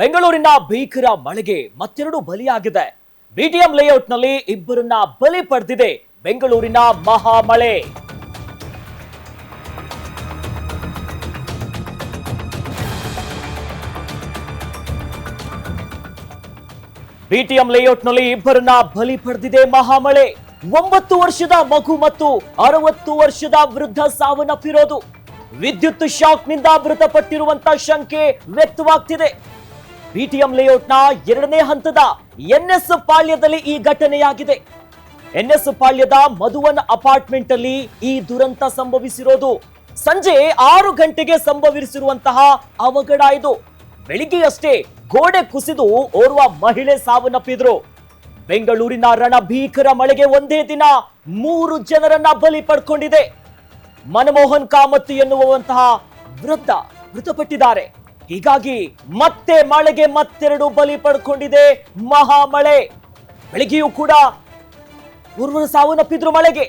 ಬೆಂಗಳೂರಿನ ಭೀಕರ ಮಳೆಗೆ ಮತ್ತೆರಡು ಬಲಿಯಾಗಿದೆ. ಬಿಟಿಎಂ ಲೇಔಟ್ನಲ್ಲಿ ಇಬ್ಬರನ್ನ ಬಲಿ ಪಡೆದಿದೆ ಬೆಂಗಳೂರಿನ ಮಹಾಮಳೆ. ಬಿಟಿಎಂ ಲೇಔಟ್ನಲ್ಲಿ ಇಬ್ಬರನ್ನ ಬಲಿ ಪಡೆದಿದೆ ಮಹಾಮಳೆ. ಒಂಬತ್ತು ವರ್ಷದ ಮಗು ಮತ್ತು ಅರವತ್ತು ವರ್ಷದ ವೃದ್ಧ ಸಾವನ್ನಪ್ಪಿರೋದು. ವಿದ್ಯುತ್ ಶಾಕ್ನಿಂದ ಮೃತಪಟ್ಟಿರುವಂತ ಶಂಕೆ ವ್ಯಕ್ತವಾಗ್ತಿದೆ. ಬಿಟಿಎಂ ಲೇಔಟ್ನ ಎರಡನೇ ಹಂತದ ಎನ್ಎಸ್ ಪಾಳ್ಯದಲ್ಲಿ ಈ ಘಟನೆಯಾಗಿದೆ. ಎನ್ಎಸ್ ಪಾಳ್ಯದ ಮಧುವನ್ ಅಪಾರ್ಟ್ಮೆಂಟ್ ಅಲ್ಲಿ ಈ ದುರಂತ ಸಂಭವಿಸಿರೋದು. ಸಂಜೆ ಆರು ಗಂಟೆಗೆ ಸಂಭವಿಸಿರುವಂತಹ ಅವಘಡ ಇದು. ಬೆಳಿಗ್ಗೆಯಷ್ಟೇ ಗೋಡೆ ಕುಸಿದು ಓರ್ವ ಮಹಿಳೆ ಸಾವನ್ನಪ್ಪಿದ್ರು. ಬೆಂಗಳೂರಿನ ರಣಭೀಕರ ಮಳೆಗೆ ಒಂದೇ ದಿನ ಮೂರು ಜನರನ್ನ ಬಲಿ ಪಡ್ಕೊಂಡಿದೆ. ಮನಮೋಹನ್ ಕಾಮತ್ ಎನ್ನುವಂತಹ ವೃದ್ಧ ಮೃತಪಟ್ಟಿದ್ದಾರೆ. ಹೀಗಾಗಿ ಮತ್ತೆ ಮಳೆಗೆ ಮತ್ತೆರಡು ಬಲಿ ಪಡ್ಕೊಂಡಿದೆ ಮಹಾಮಳೆ. ಬೆಳಗ್ಗೆಯೂ ಕೂಡ ಮೂರ್ವರು ಸಾವನ್ನಪ್ಪಿದ್ರು ಮಳೆಗೆ.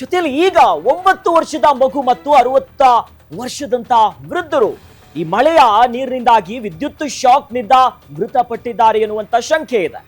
ಜೊತೆಯಲ್ಲಿ ಈಗ ಒಂಬತ್ತು ವರ್ಷದ ಮಗು ಮತ್ತು ಅರವತ್ತ ವರ್ಷದಂತ ವೃದ್ಧರು ಈ ಮಳೆಯ ನೀರಿನಿಂದಾಗಿ ವಿದ್ಯುತ್ ಶಾಕ್ನಿಂದ ಮೃತಪಟ್ಟಿದ್ದಾರೆ ಎನ್ನುವಂತ ಶಂಕೆ ಇದೆ.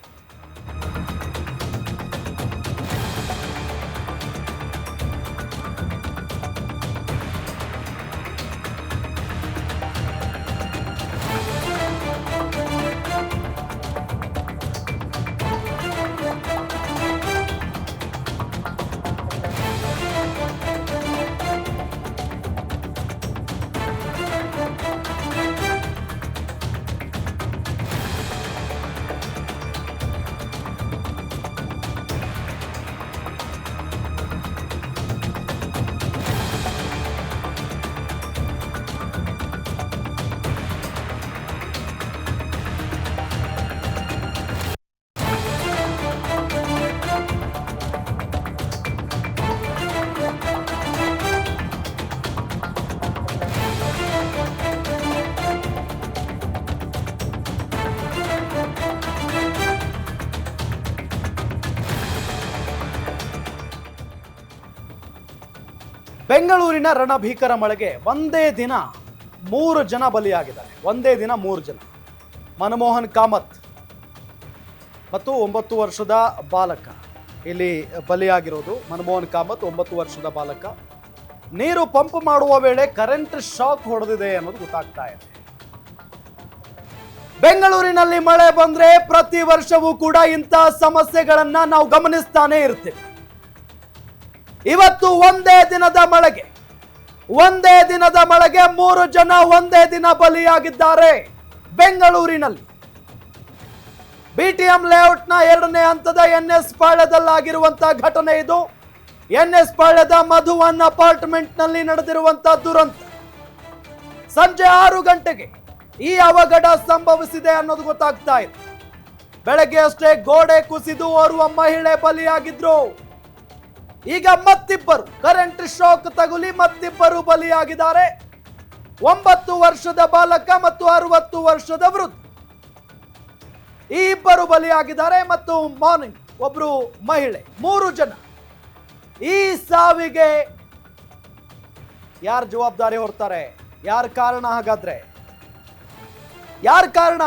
ಬೆಂಗಳೂರಿನ ರಣಭೀಕರ ಮಳೆಗೆ ಒಂದೇ ದಿನ ಮೂರು ಜನ ಬಲಿಯಾಗಿದ್ದಾರೆ. ಒಂದೇ ದಿನ ಮೂರು ಜನ. ಮನಮೋಹನ್ ಕಾಮತ್ ಮತ್ತು ಒಂಬತ್ತು ವರ್ಷದ ಬಾಲಕ. ಇಲ್ಲಿ ಬಲಿಯಾಗಿರೋದು ಮನಮೋಹನ್ ಕಾಮತ್, ಒಂಬತ್ತು ವರ್ಷದ ಬಾಲಕ. ನೀರು ಪಂಪ್ ಮಾಡುವ ವೇಳೆ ಕರೆಂಟ್ ಶಾಕ್ ಹೊಡೆದಿದೆ ಅನ್ನೋದು ಗೊತ್ತಾಗ್ತಾ ಇದೆ. ಬೆಂಗಳೂರಿನಲ್ಲಿ ಮಳೆ ಬಂದ್ರೆ ಪ್ರತಿ ವರ್ಷವೂ ಕೂಡ ಇಂತಹ ಸಮಸ್ಯೆಗಳನ್ನ ನಾವು ಗಮನಿಸ್ತಾನೆ ಇರ್ತೀವಿ. ಇವತ್ತು ಒಂದೇ ದಿನದ ಮಳೆಗೆ, ಒಂದೇ ದಿನದ ಮಳೆಗೆ ಮೂರು ಜನ ಒಂದೇ ದಿನ ಬಲಿಯಾಗಿದ್ದಾರೆ. ಬೆಂಗಳೂರಿನಲ್ಲಿ ಬಿಟಿಎಂ ಲೇಔಟ್ನ ಎರಡನೇ ಹಂತದ ಎನ್ ಎಸ್ ಪಾಳ್ಯದಲ್ಲಾಗಿರುವಂತಹ ಘಟನೆ ಇದು. ಎನ್ ಎಸ್ ಪಾಳ್ಯದ ಮಧುವನ್ ಅಪಾರ್ಟ್ಮೆಂಟ್ನಲ್ಲಿ ನಡೆದಿರುವಂತಹ ದುರಂತ. ಸಂಜೆ ಆರು ಗಂಟೆಗೆ ಈ ಅವಘಡ ಸಂಭವಿಸಿದೆ ಅನ್ನೋದು ಗೊತ್ತಾಗ್ತಾ ಇದೆ. ಬೆಳಗ್ಗೆ ಅಷ್ಟೇ ಗೋಡೆ ಕುಸಿದು ಓರ್ವ ಮಹಿಳೆ ಬಲಿಯಾಗಿದ್ರು. ಈಗ ಮತ್ತಿಬ್ಬರು ಕರೆಂಟ್ ಶಾಕ್ ತಗುಲಿ ಮತ್ತಿಬ್ಬರು ಬಲಿಯಾಗಿದ್ದಾರೆ. ಒಂಬತ್ತು ವರ್ಷದ ಬಾಲಕ ಮತ್ತು ಅರವತ್ತು ವರ್ಷದ ವೃದ್ಧ. ಈ ಇಬ್ಬರು ಬಲಿಯಾಗಿದ್ದಾರೆ ಮತ್ತು ಮಾರ್ನಿಂಗ್ ಒಬ್ರು ಮಹಿಳೆ, ಮೂರು ಜನ. ಈ ಸಾವಿಗೆ ಯಾರು ಜವಾಬ್ದಾರಿ ಹೊರ್ತಾರೆ? ಯಾರ ಕಾರಣ ಹಾಗಾದ್ರೆ? ಯಾರ ಕಾರಣ?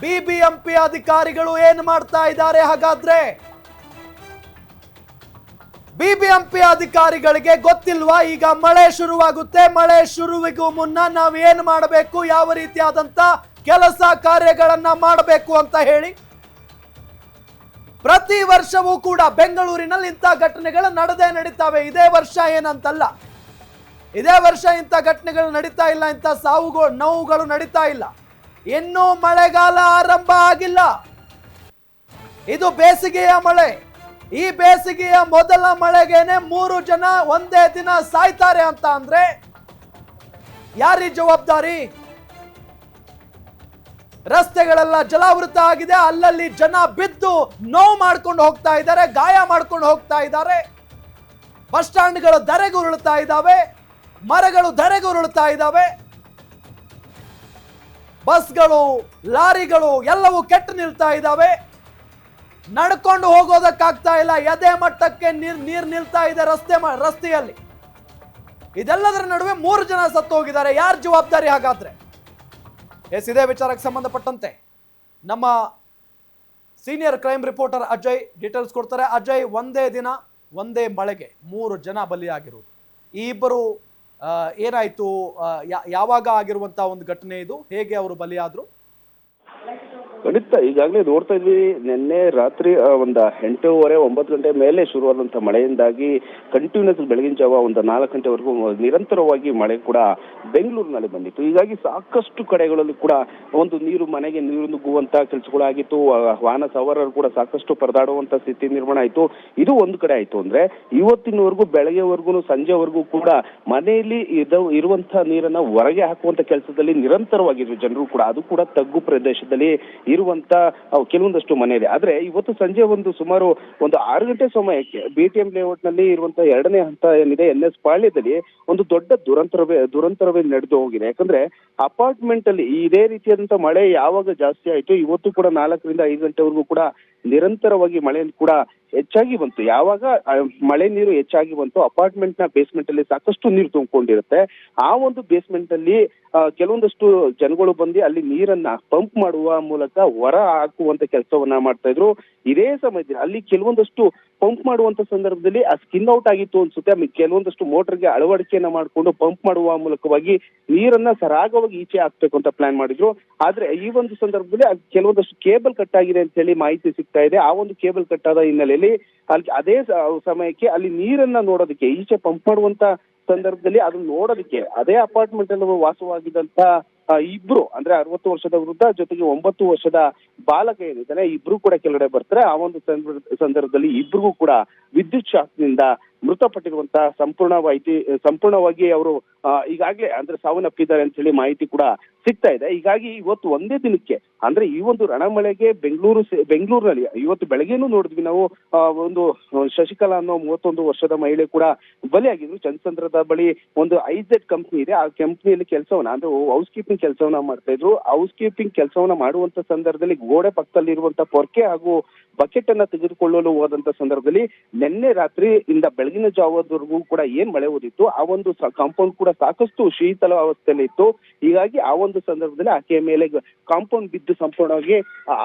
ಬಿಬಿಎಂಪಿ ಅಧಿಕಾರಿಗಳು ಏನ್ ಮಾಡ್ತಾ ಇದ್ದಾರೆ ಹಾಗಾದ್ರೆ? ಬಿಬಿಎಂಪಿ ಅಧಿಕಾರಿಗಳಿಗೆ ಗೊತ್ತಿಲ್ವಾ? ಈಗ ಮಳೆ ಶುರುವಾಗುತ್ತೆ. ಮಳೆ ಶುರುವಿಗೂ ಮುನ್ನ ನಾವು ಏನು ಮಾಡಬೇಕು? ಯಾವ ರೀತಿಯಾದಂತ ಕೆಲಸ ಕಾರ್ಯಗಳನ್ನ ಮಾಡಬೇಕು ಅಂತ ಹೇಳಿ ಪ್ರತಿ ವರ್ಷವೂ ಕೂಡ ಬೆಂಗಳೂರಿನಲ್ಲಿ ಇಂಥ ಘಟನೆಗಳು ನಡೆದೇ ನಡೀತಾವೆ. ಇದೇ ವರ್ಷ ಏನಂತಲ್ಲ. ಇದೇ ವರ್ಷ ಇಂಥ ಘಟನೆಗಳು ನಡೀತಾ ಇಲ್ಲ. ಇಂಥ ಸಾವುಗಳು, ನೋವುಗಳು ನಡೀತಾ ಇಲ್ಲ. ಇನ್ನೂ ಮಳೆಗಾಲ ಆರಂಭ ಆಗಿಲ್ಲ. ಇದು ಬೇಸಿಗೆಯ ಮಳೆ. ಈ ಬೇಸಿಗೆಯ ಮೊದಲ ಮಳೆಗೇನೆ ಮೂರು ಜನ ಒಂದೇ ದಿನ ಸಾಯ್ತಾರೆ ಅಂತ ಅಂದ್ರೆ ಯಾರಿ ಜವಾಬ್ದಾರಿ? ರಸ್ತೆಗಳೆಲ್ಲ ಜಲಾವೃತ ಆಗಿದೆ, ಅಲ್ಲಲ್ಲಿ ಜನ ಬಿದ್ದು ನೋವು ಮಾಡ್ಕೊಂಡು ಹೋಗ್ತಾ ಇದ್ದಾರೆ, ಗಾಯ ಮಾಡ್ಕೊಂಡು ಹೋಗ್ತಾ ಇದ್ದಾರೆ. ಬಸ್ ಸ್ಟ್ಯಾಂಡ್ಗಳು ಧರೆಗುರುಳ್ತಾ ಇದ್ದಾವೆ, ಮರಗಳು ಧರೆಗುರುಳ್ತಾ ಇದ್ದಾವೆ. ಬಸ್ಗಳು, ಲಾರಿಗಳು ಎಲ್ಲವೂ ಕೆಟ್ಟು ನಿಲ್ತಾ ಇದ್ದಾವೆ. ನಡ್ಕೊಂಡು ಹೋಗೋದಕ್ಕಾಗ್ತಾ ಇಲ್ಲ. ಎದೆ ಮಟ್ಟಕ್ಕೆ ನೀರ್ ನೀರ್ ನಿಲ್ತಾ ಇದೆ ರಸ್ತೆ ರಸ್ತೆಯಲ್ಲಿ. ಇದೆಲ್ಲದರ ನಡುವೆ ಮೂರು ಜನ ಸತ್ತು ಹೋಗಿದ್ದಾರೆ ಯಾರು ಜವಾಬ್ದಾರಿ ಹಾಗಾದ್ರೆ? ಎಸ್ ಇದೇ ವಿಚಾರಕ್ಕೆ ಸಂಬಂಧಪಟ್ಟಂತೆ ನಮ್ಮ senior crime reporter Ajay details ಕೊಡ್ತಾರೆ. ಅಜಯ್ ಒಂದೇ ದಿನ, ಒಂದೇ ಮಳೆಗೆ ಮೂರು ಜನ ಬಲಿಯಾಗಿರುವುದು ಈ ಇಬ್ಬರು ಏನಾಯಿತು? ಯಾವಾಗ ಆಗಿರುವಂತ ಒಂದು ಘಟನೆ ಇದು? ಹೇಗೆ ಅವರು ಬಲಿಯಾದ್ರು? ಖಂಡಿತ ಈಗಾಗಲೇ ನೋಡ್ತಾ ಇದ್ವಿ, ನಿನ್ನೆ ರಾತ್ರಿ ಒಂದು ಎಂಟೂವರೆ, ಒಂಬತ್ತು ಗಂಟೆ ಮೇಲೆ ಶುರುವಾದಂತಹ ಮಳೆಯಿಂದಾಗಿ ಕಂಟಿನ್ಯೂಸ್ ಬೆಳಗಿನ ಜಾವ ಒಂದು ನಾಲ್ಕು ಗಂಟೆವರೆಗೂ ನಿರಂತರವಾಗಿ ಮಳೆ ಕೂಡ ಬೆಂಗಳೂರಿನಲ್ಲಿ ಬಂದಿತ್ತು. ಹೀಗಾಗಿ ಸಾಕಷ್ಟು ಕಡೆಗಳಲ್ಲಿ ಕೂಡ ಒಂದು ನೀರು ಮನೆಗೆ ನೀರು ನುಗ್ಗುವಂತ ಕೆಲಸಗಳಾಗಿತ್ತು ವಾಹನ ಸವಾರರು ಕೂಡ ಸಾಕಷ್ಟು ಪರದಾಡುವಂತ ಸ್ಥಿತಿ ನಿರ್ಮಾಣ ಆಯಿತು. ಇದು ಒಂದು ಕಡೆ ಆಯಿತು ಅಂದ್ರೆ ಇವತ್ತಿನವರೆಗೂ ಬೆಳಗ್ಗೆವರೆಗೂ ಸಂಜೆವರೆಗೂ ಕೂಡ ಮನೆಯಲ್ಲಿ ಇದ ಇರುವಂತಹ ನೀರನ್ನ ಹೊರಗೆ ಹಾಕುವಂತ ಕೆಲಸದಲ್ಲಿ ನಿರಂತರವಾಗಿರುವ ಜನರು ಕೂಡ, ಅದು ಕೂಡ ತಗ್ಗು ಪ್ರದೇಶದಲ್ಲಿ ಇರುವಂತ ಕೆಲವೊಂದಷ್ಟು ಮನೆ ಇದೆ. ಆದ್ರೆ ಇವತ್ತು ಸಂಜೆ ಒಂದು ಸುಮಾರು ಒಂದು ಆರು ಗಂಟೆ ಸಮಯಕ್ಕೆ ಬಿ ಟಿ ಎಂ ಲೇಔಟ್ನಲ್ಲಿ ಇರುವಂತ ಎರಡನೇ ಹಂತ ಏನಿದೆ ಎನ್ ಎಸ್ ಪಾಳ್ಯದಲ್ಲಿ ಒಂದು ದೊಡ್ಡ ದುರಂತರವೇ ದುರಂತರವೇ ನಡೆದು ಹೋಗಿದೆ. ಯಾಕಂದ್ರೆ ಅಪಾರ್ಟ್ಮೆಂಟ್ ಅಲ್ಲಿ ಇದೇ ರೀತಿಯಾದಂತ ಮಳೆ ಯಾವಾಗ ಜಾಸ್ತಿ ಆಯ್ತು, ಇವತ್ತು ಕೂಡ ನಾಲ್ಕರಿಂದ ಐದು ಗಂಟೆವರೆಗೂ ಕೂಡ ನಿರಂತರವಾಗಿ ಮಳೆ ಕೂಡ ಹೆಚ್ಚಾಗಿ ಬಂತು. ಯಾವಾಗ ಮಳೆ ನೀರು ಹೆಚ್ಚಾಗಿ ಬಂತು ಅಪಾರ್ಟ್ಮೆಂಟ್ನ ಬೇಸ್ಮೆಂಟ್ ಅಲ್ಲಿ ಸಾಕಷ್ಟು ನೀರು ತುಂಬಿಕೊಂಡಿರುತ್ತೆ. ಆ ಒಂದು ಬೇಸ್ಮೆಂಟ್ ಅಲ್ಲಿ ಕೆಲವೊಂದಷ್ಟು ಜನಗಳು ಬಂದು ಅಲ್ಲಿ ನೀರನ್ನ ಪಂಪ್ ಮಾಡುವ ಮೂಲಕ ಹೊರ ಹಾಕುವಂತ ಕೆಲಸವನ್ನ ಮಾಡ್ತಾ ಇದ್ರು. ಇದೇ ಸಮಯದಲ್ಲಿ ಅಲ್ಲಿ ಕೆಲವೊಂದಷ್ಟು ಪಂಪ್ ಮಾಡುವಂತ ಸಂದರ್ಭದಲ್ಲಿ ಆ ಸ್ಕಿನ್ ಔಟ್ ಆಗಿತ್ತು ಅನ್ಸುತ್ತೆ. ಕೆಲವೊಂದಷ್ಟು ಮೋಟರ್ಗೆ ಅಳವಡಿಕೆಯನ್ನ ಮಾಡಿಕೊಂಡು ಪಂಪ್ ಮಾಡುವ ಮೂಲಕವಾಗಿ ನೀರನ್ನ ಸರಾಗವಾಗಿ ಈಚೆ ಹಾಕ್ಬೇಕು ಅಂತ ಪ್ಲಾನ್ ಮಾಡಿದ್ರು. ಆದ್ರೆ ಈ ಒಂದು ಸಂದರ್ಭದಲ್ಲಿ ಕೆಲವೊಂದಷ್ಟು ಕೇಬಲ್ ಕಟ್ ಆಗಿದೆ ಅಂತ ಹೇಳಿ ಮಾಹಿತಿ ಸಿಗ್ತಾ ಇದೆ. ಆ ಒಂದು ಕೇಬಲ್ ಕಟ್ ಆದ ಹಿನ್ನೆಲೆಯಲ್ಲಿ ಅಲ್ಲಿ ಅದೇ ಸಮಯಕ್ಕೆ ಅಲ್ಲಿ ನೀರನ್ನ ನೋಡೋದಕ್ಕೆ, ಈಚೆ ಪಂಪ್ ಮಾಡುವಂತ ಸಂದರ್ಭದಲ್ಲಿ ಅದನ್ನ ನೋಡೋದಕ್ಕೆ, ಅದೇ ಅಪಾರ್ಟ್ಮೆಂಟ್ ಅಲ್ಲಿ ವಾಸವಾಗಿದ್ದಂತ ಇಬ್ರು, ಅಂದ್ರೆ ಅರವತ್ತು ವರ್ಷದ ವೃದ್ಧ ಜೊತೆಗೆ ಒಂಬತ್ತು ವರ್ಷದ ಬಾಲಕ ಏನಿದ್ದಾನೆ ಇಬ್ರು ಕೂಡ ಕೆಳಗಡೆ ಬರ್ತಾರೆ. ಆ ಒಂದು ಸಂದರ್ಭ- ಸಂದರ್ಭದಲ್ಲಿ ಇಬ್ರಿಗೂ ಕೂಡ ವಿದ್ಯುತ್ ಶಾಕ್ನಿಂದ ಮೃತಪಟ್ಟಿರುವಂತ ಸಂಪೂರ್ಣ ಮಾಹಿತಿ ಸಂಪೂರ್ಣವಾಗಿ ಅವರು ಈಗಾಗಲೇ ಅಂದ್ರೆ ಸಾವನ್ನಪ್ಪಿದ್ದಾರೆ ಅಂತ ಹೇಳಿ ಮಾಹಿತಿ ಕೂಡ ಸಿಗ್ತಾ ಇದೆ. ಹೀಗಾಗಿ ಇವತ್ತು ಒಂದೇ ದಿನಕ್ಕೆ, ಅಂದ್ರೆ ಈ ಒಂದು ರಣಮಳೆಗೆ ಬೆಂಗಳೂರು ಬೆಂಗಳೂರಿನಲ್ಲಿ, ಇವತ್ತು ಬೆಳಗ್ಗೆನೂ ನೋಡಿದ್ವಿ ನಾವು ಒಂದು ಶಶಿಕಲಾ ಅನ್ನೋ ಮೂವತ್ತೊಂದು ವರ್ಷದ ಮಹಿಳೆ ಕೂಡ ಬಲಿಯಾಗಿದ್ರು. ಚಂದ್ರಚಂದ್ರದ ಬಳಿ ಒಂದು ಐಜೆಡ್ ಕಂಪ್ನಿ ಇದೆ. ಆ ಕಂಪ್ನಿಯಲ್ಲಿ ಕೆಲಸವನ್ನ, ಅಂದ್ರೆ ಹೌಸ್ ಕೀಪಿಂಗ್ ಕೆಲಸವನ್ನ ಮಾಡ್ತಾ ಇದ್ರು. ಹೌಸ್ ಕೀಪಿಂಗ್ ಕೆಲಸವನ್ನ ಮಾಡುವಂತ ಸಂದರ್ಭದಲ್ಲಿ ಗೋಡೆ ಪಕ್ಕದಲ್ಲಿ ಇರುವಂತ ಪೊರ್ಕೆ ಹಾಗೂ ಬಕೆಟ್ ಅನ್ನ ತೆಗೆದುಕೊಳ್ಳಲು ಹೋದಂತ ಸಂದರ್ಭದಲ್ಲಿ ನಿನ್ನೆ ರಾತ್ರಿ ಇಂದ ಬೆಳಗಿನ ಜಾವದವರೆಗೂ ಕೂಡ ಏನ್ ಮಳೆ ಓದಿತ್ತು, ಆ ಒಂದು ಕಾಂಪೌಂಡ್ ಕೂಡ ಸಾಕಷ್ಟು ಶೀತಲ ಅವಸ್ಥೆಯಲ್ಲಿ ಇತ್ತು. ಹೀಗಾಗಿ ಆ ಒಂದು ಸಂದರ್ಭದಲ್ಲಿ ಆಕೆಯ ಮೇಲೆ ಕಾಂಪೌಂಡ್ ಬಿದ್ದು ಸಂಪೂರ್ಣವಾಗಿ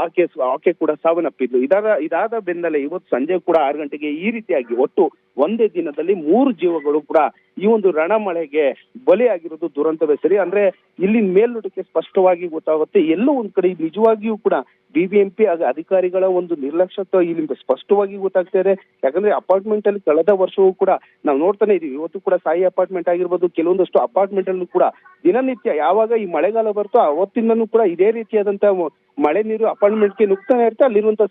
ಆಕೆ ಆಕೆ ಕೂಡ ಸಾವನ್ನಪ್ಪಿದ್ಲು. ಇದಾದ ಇದಾದ ಬೆನ್ನಲ್ಲೇ ಇವತ್ತು ಸಂಜೆ ಕೂಡ ಆರು ಗಂಟೆಗೆ ಈ ರೀತಿಯಾಗಿ ಒಟ್ಟು ಒಂದೇ ದಿನದಲ್ಲಿ ಮೂರು ಜೀವಗಳು ಕೂಡ ಈ ಒಂದು ರಣಮಳೆಗೆ ಬಲಿಯಾಗಿರೋದು ದುರಂತವೇ ಸರಿ? ಅಂದ್ರೆ ಇಲ್ಲಿ ಮೇಲ್ನೋಟಕ್ಕೆ ಸ್ಪಷ್ಟವಾಗಿ ಗೊತ್ತಾಗುತ್ತೆ, ಎಲ್ಲೋ ಒಂದ್ ಕಡೆ ನಿಜವಾಗಿಯೂ ಕೂಡ ಬಿಬಿಎಂಪಿ ಅಧಿಕಾರಿಗಳ ಒಂದು ನಿರ್ಲಕ್ಷ್ಯತ್ವ ಇಲ್ಲಿ ಸ್ಪಷ್ಟವಾಗಿ ಗೊತ್ತಾಗ್ತಾ ಇದೆ. ಯಾಕಂದ್ರೆ ಅಪಾರ್ಟ್ಮೆಂಟ್ ಅಲ್ಲಿ ಕಳೆದ ವರ್ಷವೂ ಕೂಡ ನಾವು ನೋಡ್ತಾನೆ ಇದೀವಿ. ಇವತ್ತು ಕೂಡ ಸಾಯಿ ಅಪಾರ್ಟ್ಮೆಂಟ್ ಆಗಿರ್ಬೋದು, ಕೆಲವೊಂದಷ್ಟು ಅಪಾರ್ಟ್ಮೆಂಟ್ ಅಲ್ಲೂ ಕೂಡ ದಿನನಿತ್ಯ ಯಾವಾಗ ಈ ಮಳೆಗಾಲ ಬರ್ತೋ ಅವತ್ತಿಂದನೂ ಕೂಡ ಇದೇ ರೀತಿಯಾದಂತ ಮ- ಮಳೆ ನೀರು ಅಪಾರ್ಟ್ಮೆಂಟ್ಗೆ ನುಗ್ತಾನೆ ಇರುತ್ತೆ. ಅಲ್ಲಿರುವಂತ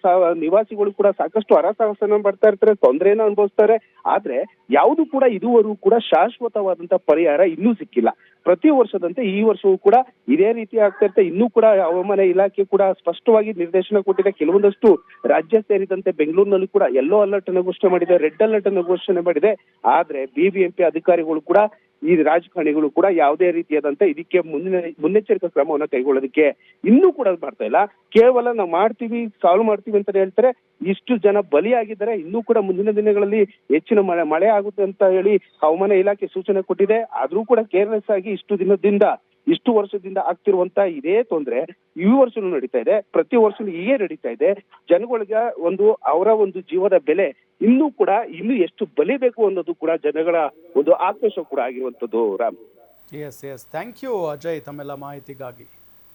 ನಿವಾಸಿಗಳು ಕೂಡ ಸಾಕಷ್ಟು ಅರಸಾಹಸನ ಪಡ್ತಾ ಇರ್ತಾರೆ, ತೊಂದರೆನ ಅನುಭವಿಸ್ತಾರೆ. ಆದ್ರೆ ಯಾವುದು ಕೂಡ ಇದುವರೆಗೂ ಕೂಡ ಶಾಶ್ವತವಾದಂತ ಪರಿಹಾರ ಇನ್ನೂ ಸಿಕ್ಕಿಲ್ಲ. ಪ್ರತಿ ವರ್ಷದಂತೆ ಈ ವರ್ಷವೂ ಕೂಡ ಇದೇ ರೀತಿ ಆಗ್ತಾ ಇರುತ್ತೆ. ಇನ್ನೂ ಕೂಡ ಹವಾಮಾನ ಇಲಾಖೆ ಕೂಡ ಸ್ಪಷ್ಟವಾಗಿ ನಿರ್ದೇಶನ ಕೊಟ್ಟಿದೆ. ಕೆಲವೊಂದಷ್ಟು ರಾಜ್ಯ ಸೇರಿದಂತೆ ಬೆಂಗಳೂರಿನಲ್ಲಿ ಕೂಡ ಯೆಲ್ಲೋ ಅಲರ್ಟ್ ಅನ್ನು ಘೋಷಣೆ ಮಾಡಿದೆ ರೆಡ್ ಅಲರ್ಟ್ ಅನ್ನು ಘೋಷಣೆ ಮಾಡಿದೆ. ಆದ್ರೆ ಬಿಬಿಎಂಪಿ ಅಧಿಕಾರಿಗಳು ಕೂಡ ಈ ರಾಜಕಾರಣಿಗಳು ಕೂಡ ಯಾವುದೇ ರೀತಿಯಾದಂತ ಇದಕ್ಕೆ ಮುನ್ನೆ ಮುನ್ನೆಚ್ಚರಿಕಾ ಕ್ರಮವನ್ನು ಕೈಗೊಳ್ಳೋದಕ್ಕೆ ಇನ್ನೂ ಕೂಡ ಮಾಡ್ತಾ ಇಲ್ಲ. ಕೇವಲ ನಾವು ಮಾಡ್ತೀವಿ ಸಾಲ್ವ್ ಮಾಡ್ತೀವಿ ಅಂತ ಹೇಳ್ತಾರೆ. ಇಷ್ಟು ಜನ ಬಲಿಯಾಗಿದ್ದಾರೆ. ಇನ್ನೂ ಕೂಡ ಮುಂದಿನ ದಿನಗಳಲ್ಲಿ ಹೆಚ್ಚಿನ ಮಳೆ ಮಳೆ ಆಗುತ್ತೆ ಅಂತ ಹೇಳಿ ಹವಾಮಾನ ಇಲಾಖೆ ಸೂಚನೆ ಕೊಟ್ಟಿದೆ. ಆದ್ರೂ ಕೂಡ ಕೇರ್ಲೆಸ್ ಆಗಿ ಇಷ್ಟು ದಿನದಿಂದ, ಇಷ್ಟು ವರ್ಷದಿಂದ ಆಗ್ತಿರುವಂತ ಇದೇ ತೊಂದ್ರೆ. ಈ ವರ್ಷನೂ ನಡೀತಾ ಇದೆ, ಪ್ರತಿ ವರ್ಷನೂ ಹೀಗೆ ನಡೀತಾ ಇದೆ. ಜನಗಳಿಗೆ ಒಂದು, ಅವರ ಒಂದು ಜೀವದ ಬೆಲೆ ಇನ್ನೂ ಕೂಡ, ಇನ್ನೂ ಎಷ್ಟು ಬಲಿಬೇಕು ಅನ್ನೋದು ಕೂಡ ಜನಗಳ ಒಂದು ಆಕ್ರೋಶ ಕೂಡ ಆಗಿರುವಂತದ್ದು Ram. Yes yes thank you Ajay ತಮ್ಮೆಲ್ಲ ಮಾಹಿತಿಗಾಗಿ.